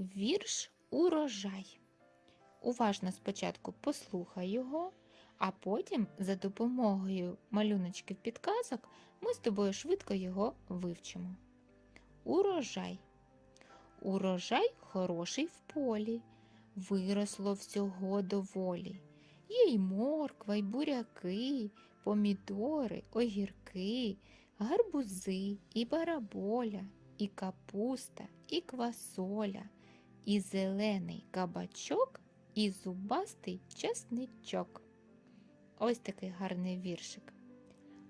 Вірш Урожай. Уважно спочатку послухай його, а потім за допомогою малюночків підказок ми з тобою швидко його вивчимо. Урожай. Урожай хороший в полі, виросло всього доволі. Є й морква, й буряки, помідори, огірки, гарбузи, і бараболя, і капуста, і квасоля, і зелений кабачок, і зубастий часничок. Ось такий гарний віршик.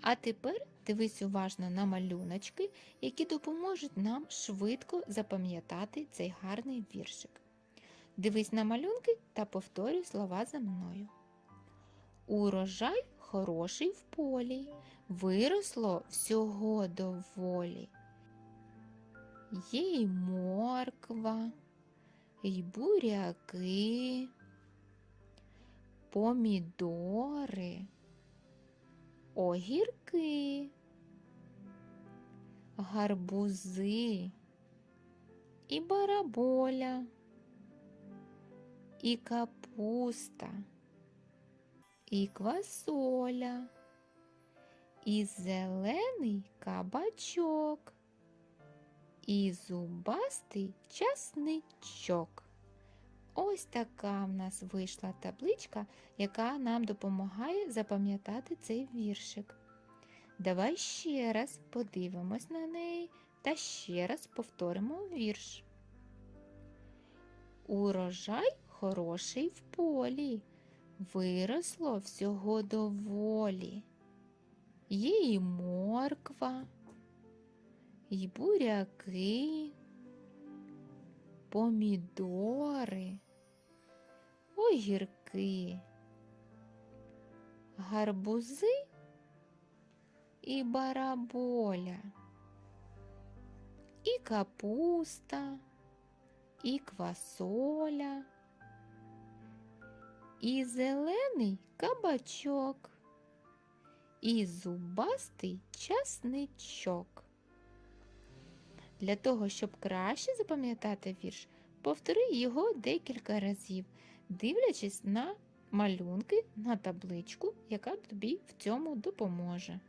А тепер дивись уважно на малюночки, які допоможуть нам швидко запам'ятати цей гарний віршик. Дивись на малюнки та повторюй слова за мною. Урожай хороший в полі, виросло всього доволі. Є й морква, й буряки, помідори, огірки, гарбузи і бараболя, і капуста, і квасоля, і зелений кабачок, і зубастий часничок. Ось така в нас вийшла табличка, яка нам допомагає запам'ятати цей віршик. Давай ще раз подивимось на неї та ще раз повторимо вірш. Урожай хороший в полі, виросло всього доволі. Є і морква, і буряки, помідори, огірки, гарбузи і бараболя, і капуста, і квасоля, і зелений кабачок, і зубастий часничок. Для того, щоб краще запам'ятати вірш, повтори його декілька разів, дивлячись на малюнки на табличку, яка тобі в цьому допоможе.